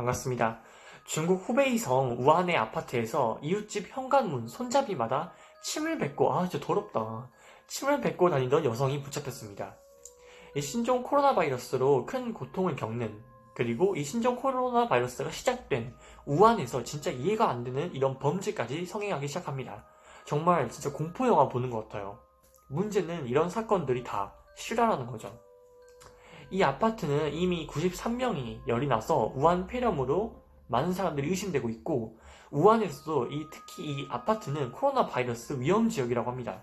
반갑습니다. 중국 후베이성 우한의 아파트에서 이웃집 현관문 손잡이마다 침을 뱉고 아 진짜 더럽다. 침을 뱉고 다니던 여성이 붙잡혔습니다. 이 신종 코로나 바이러스로 큰 고통을 겪는 그리고 이 신종 코로나 바이러스가 시작된 우한에서 진짜 이해가 안 되는 이런 범죄까지 성행하기 시작합니다. 정말 진짜 공포 영화 보는 것 같아요. 문제는 이런 사건들이 다 실화라는 거죠. 이 아파트는 이미 93명이 열이 나서 우한 폐렴으로 많은 사람들이 의심되고 있고 우한에서도 이 특히 이 아파트는 코로나 바이러스 위험 지역이라고 합니다.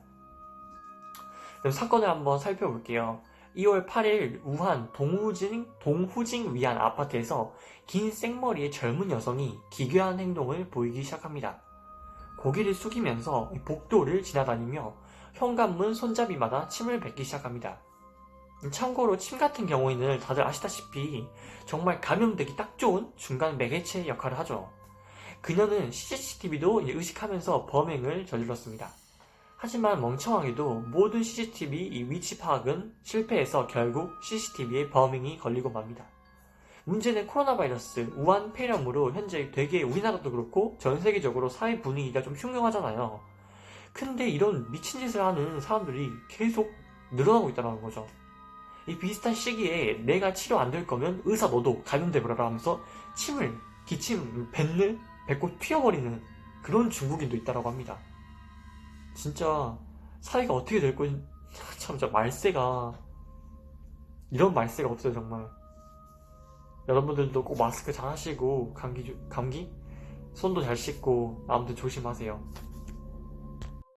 그럼 사건을 한번 살펴볼게요. 2월 8일 우한 동후징 동후징 위안 아파트에서 긴 생머리의 젊은 여성이 기괴한 행동을 보이기 시작합니다. 고개를 숙이면서 복도를 지나다니며 현관문 손잡이마다 침을 뱉기 시작합니다. 참고로 침 같은 경우에는 다들 아시다시피 정말 감염되기 딱 좋은 중간 매개체 역할을 하죠. 그녀는 CCTV도 의식하면서 범행을 저질렀습니다. 하지만 멍청하게도 모든 CCTV 이 위치 파악은 실패해서 결국 CCTV에 범행이 걸리고 맙니다. 문제는 코로나 바이러스 우한 폐렴으로 현재 되게 우리나라도 그렇고 전 세계적으로 사회 분위기가 좀 흉흉하잖아요. 근데 이런 미친 짓을 하는 사람들이 계속 늘어나고 있다는 거죠. 이 비슷한 시기에 내가 치료 안 될 거면 의사 너도 감염돼 버려라 하면서 침을 기침 뱉는 뱉고 튀어버리는 그런 중국인도 있다라고 합니다. 진짜 사회가 어떻게 될 건지 참 진짜 말세가 이런 말세가 없어요 정말. 여러분들도 꼭 마스크 잘 하시고 감기 조- 감기 손도 잘 씻고 아무튼 조심하세요.